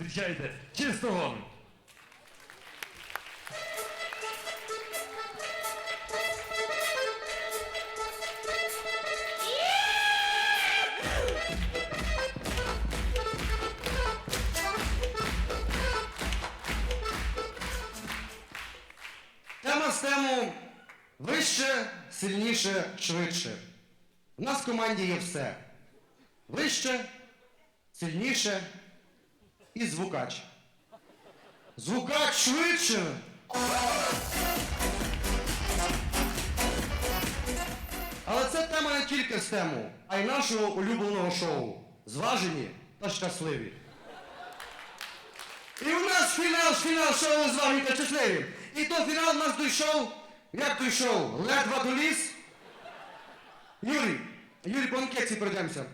Зустрічайте чистого. Тема з тему вище, сильніше, швидше. У нас в команді є все. Вище, сильніше і звукач. Звукач швидше. Але це тема не тільки з тему, а й нашого улюбленого шоу. Зважені та щасливі. І у нас фінал, фінал шоу «Зважені та щасливі. І до фіналу нас дійшов, як дійшов, ледве доліз. Юрій, Юрій, по анкеті пройдемося.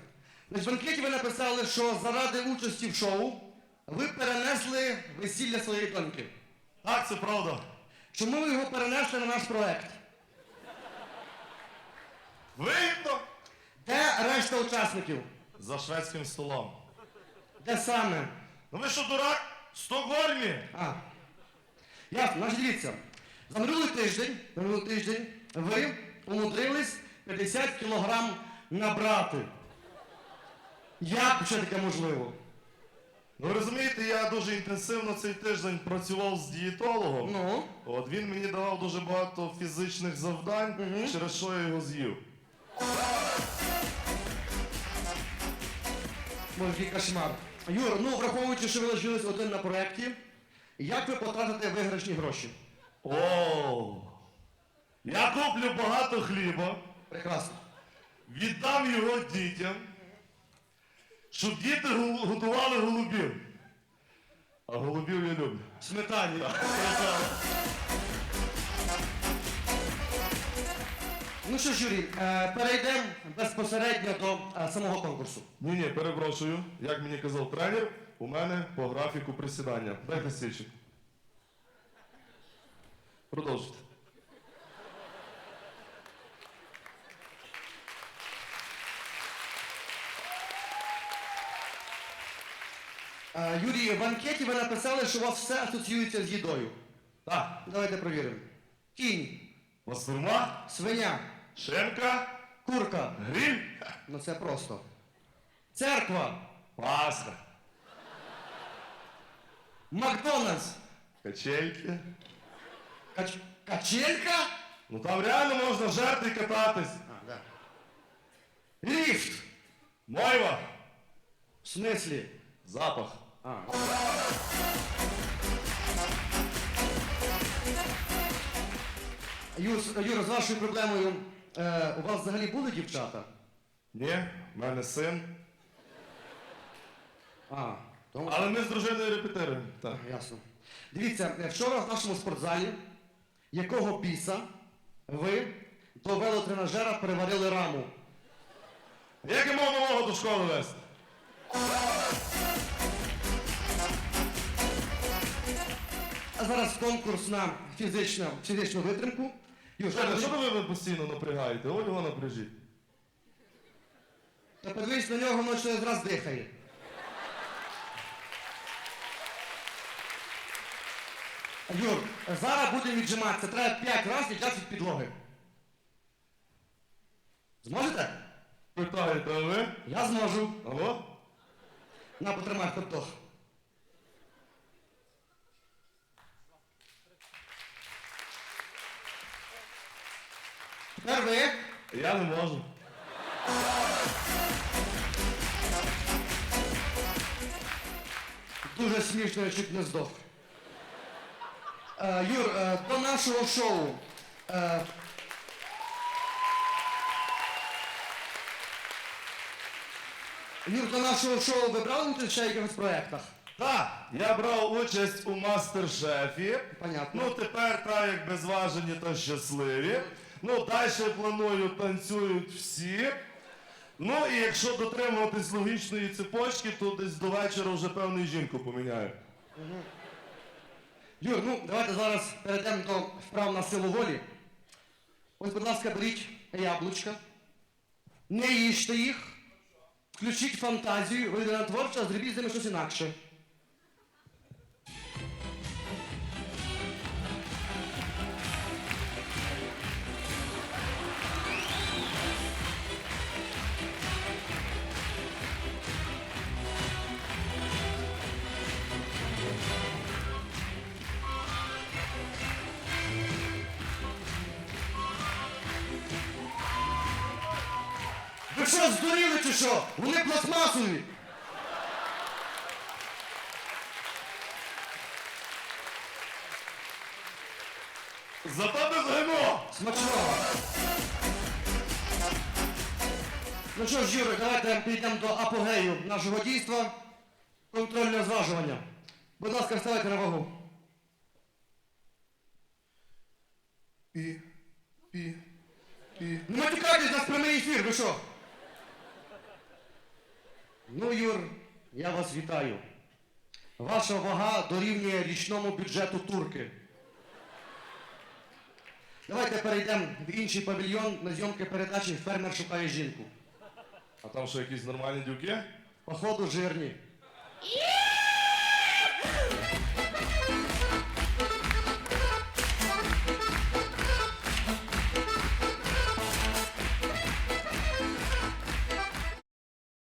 Значить, в анкеті ви написали, що заради участі в шоу ви перенесли весілля своєї доньки. Так, це правда. Чому ви його перенесли на наш проект? Вигідно. Де решта учасників? За шведським столом. Де саме? Ну ви що, дурак? В Стокгольмі? А. Ясно, значить дивіться. За минулий тиждень, за минулий тиждень ви умудрились 50 кілограм набрати. Як ще таке можливо? Ну розумієте, я дуже інтенсивно цей тиждень працював з дієтологом. Ну, От він мені давав дуже багато фізичних завдань, Мгм. через що я його з'їв. який кошмар. Юр, ну враховуючи, що ви лишились один на проєкті, як ви потратите виграшні гроші? О, я куплю багато хліба, Прекрасно. віддам його дітям, щоб діти годували голубів. А голубів я люблю. Сметані. Ну що ж, Юрій, е, перейдемо безпосередньо до е, самого конкурсу. Ні, ні, перепрошую. Як мені казав тренер, у мене по графіку присідання. Дайте стільчик. Продовжуйте. Юрій, в анкеті ви написали, що у вас все асоціюється з їдою. Так, Давайте провіримо. Кінь, Васурма, свиня, шинка, курка. гриль, Ну це просто. Церква, паска, Макдональдс, качельки. кач... качелька. Ну там реально можна жерти і кататись. А, да. Ліфт. Мойва, В смислі? запах. А. Юр, Юра, з вашою проблемою е, у вас взагалі були дівчата? Ні, в мене син. А, тому... Але ми з дружиною репетируємо. Так. Ясно. Дивіться, е, вчора в нашому спортзалі, якого біса ви до велотренажера переварили раму. Як я мав малого до школи вести? Зараз конкурс на фізичну, фізичну витримку. Що Женя, що ви мене постійно напрягаєте? Ось його напряжіть. Та подивись на нього, воно через раз дихає. Юр, зараз будемо віджиматися. Треба 5 разів віджатися від підлоги. Зможете? Питаєте, а ви? Я зможу. Алло? На, потримай хто. Тепер. Я не можу. Дуже смішно, я чуть не здох. Е, Юр, е, до нашого шоу. Е, Юр, до нашого шоу ви брали участь ще в якихось проєктах? Так, я брав участь у мастер-шефі. Понятно. Ну тепер так як безважені та щасливі. Ну, далі планую танцюють всі. Ну і якщо дотримуватись логічної цепочки, то десь до вечора вже певно жінку поміняю. Юр, ну давайте зараз перейдемо до вправ на силу волі. Ось, будь ласка, беріть яблучка. Не їжте їх. Включіть фантазію, ви людина творча, зробіть з ними щось інакше. Ви що, здуріли чи що? Вони пластмасові. Зато без ГМО! Смачного. Ну що ж, Юрик, давайте підійдемо до апогею нашого дійства. Контрольне зважування. Будь ласка, вставайте на вагу. Пі, пі, пі. Не матюкайтесь, у нас прямий ефір, ви що? Ну, Юр, я вас вітаю. Ваша вага дорівнює річному бюджету турки. Давайте перейдемо в інший павільйон на зйомки передачі Фермер шукає жінку. А там що, якісь нормальні дюки? Походу жирні.